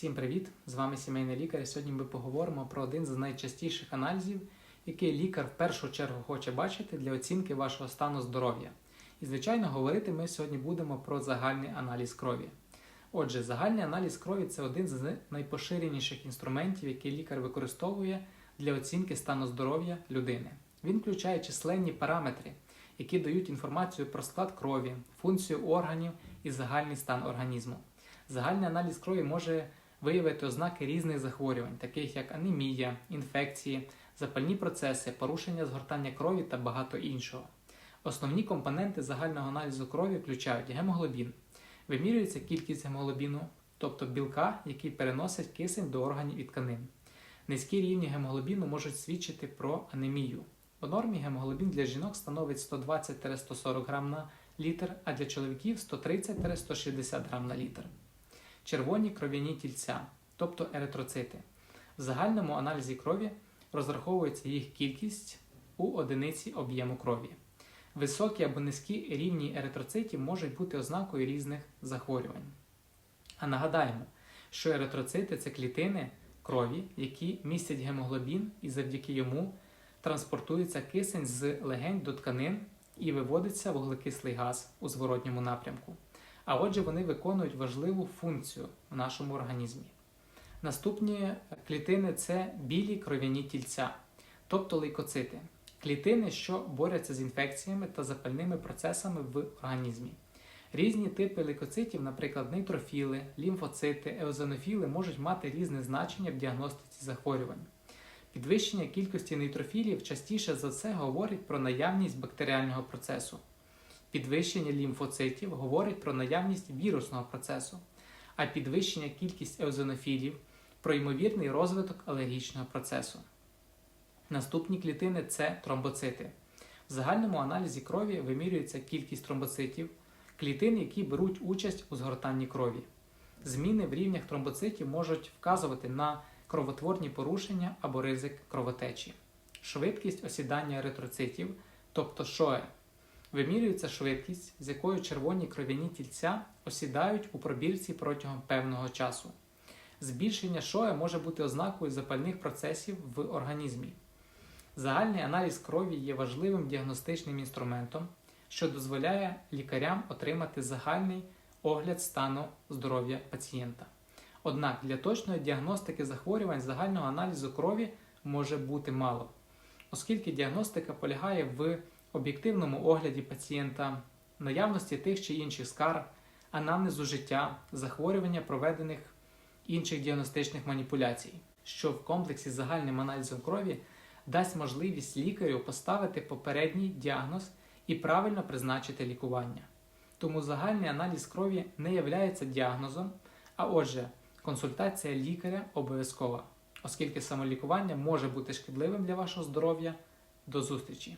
Всім привіт! З вами сімейний лікар. І Сьогодні ми поговоримо про один з найчастіших аналізів, який лікар в першу чергу хоче бачити для оцінки вашого стану здоров'я. І, звичайно, говорити ми сьогодні будемо про загальний аналіз крові. Отже, загальний аналіз крові це один з найпоширеніших інструментів, який лікар використовує для оцінки стану здоров'я людини. Він включає численні параметри, які дають інформацію про склад крові, функцію органів і загальний стан організму. Загальний аналіз крові може виявити ознаки різних захворювань, таких як анемія, інфекції, запальні процеси, порушення згортання крові та багато іншого. Основні компоненти загального аналізу крові включають гемоглобін. Вимірюється кількість гемоглобіну, тобто білка, який переносить кисень до органів і тканин. Низькі рівні гемоглобіну можуть свідчити про анемію. У нормі гемоглобін для жінок становить 120-140 грам на літр, а для чоловіків 130-160 грам на літр. Червоні кров'яні тільця, тобто еритроцити. В загальному аналізі крові розраховується їх кількість у одиниці об'єму крові. Високі або низькі рівні еритроцитів можуть бути ознакою різних захворювань. А нагадаємо, що еритроцити це клітини крові, які містять гемоглобін, і завдяки йому транспортується кисень з легень до тканин і виводиться вуглекислий газ у зворотньому напрямку. А отже, вони виконують важливу функцію в нашому організмі. Наступні клітини це білі кров'яні тільця, тобто лейкоцити, клітини, що борються з інфекціями та запальними процесами в організмі. Різні типи лейкоцитів, наприклад, нейтрофіли, лімфоцити, еозинофіли, можуть мати різне значення в діагностиці захворювань. Підвищення кількості нейтрофілів частіше за все говорить про наявність бактеріального процесу. Підвищення лімфоцитів говорить про наявність вірусного процесу, а підвищення кількість еозинофілів про ймовірний розвиток алергічного процесу. Наступні клітини це тромбоцити. В загальному аналізі крові вимірюється кількість тромбоцитів, клітин, які беруть участь у згортанні крові. Зміни в рівнях тромбоцитів можуть вказувати на кровотворні порушення або ризик кровотечі. Швидкість осідання еритроцитів, тобто ШОЕ, вимірюється швидкість, з якою червоні кров'яні тільця осідають у пробірці протягом певного часу. Збільшення ШОЕ може бути ознакою запальних процесів в організмі. Загальний аналіз крові є важливим діагностичним інструментом, що дозволяє лікарям отримати загальний огляд стану здоров'я пацієнта. Однак для точної діагностики захворювань загального аналізу крові може бути мало, оскільки діагностика полягає в об'єктивному огляді пацієнта, наявності тих чи інших скарг, анамнезу життя, захворювання проведених інших діагностичних маніпуляцій, що в комплексі з загальним аналізом крові дасть можливість лікарю поставити попередній діагноз і правильно призначити лікування. Тому загальний аналіз крові не є діагнозом, а отже, консультація лікаря обов'язкова, оскільки самолікування може бути шкідливим для вашого здоров'я. До зустрічі!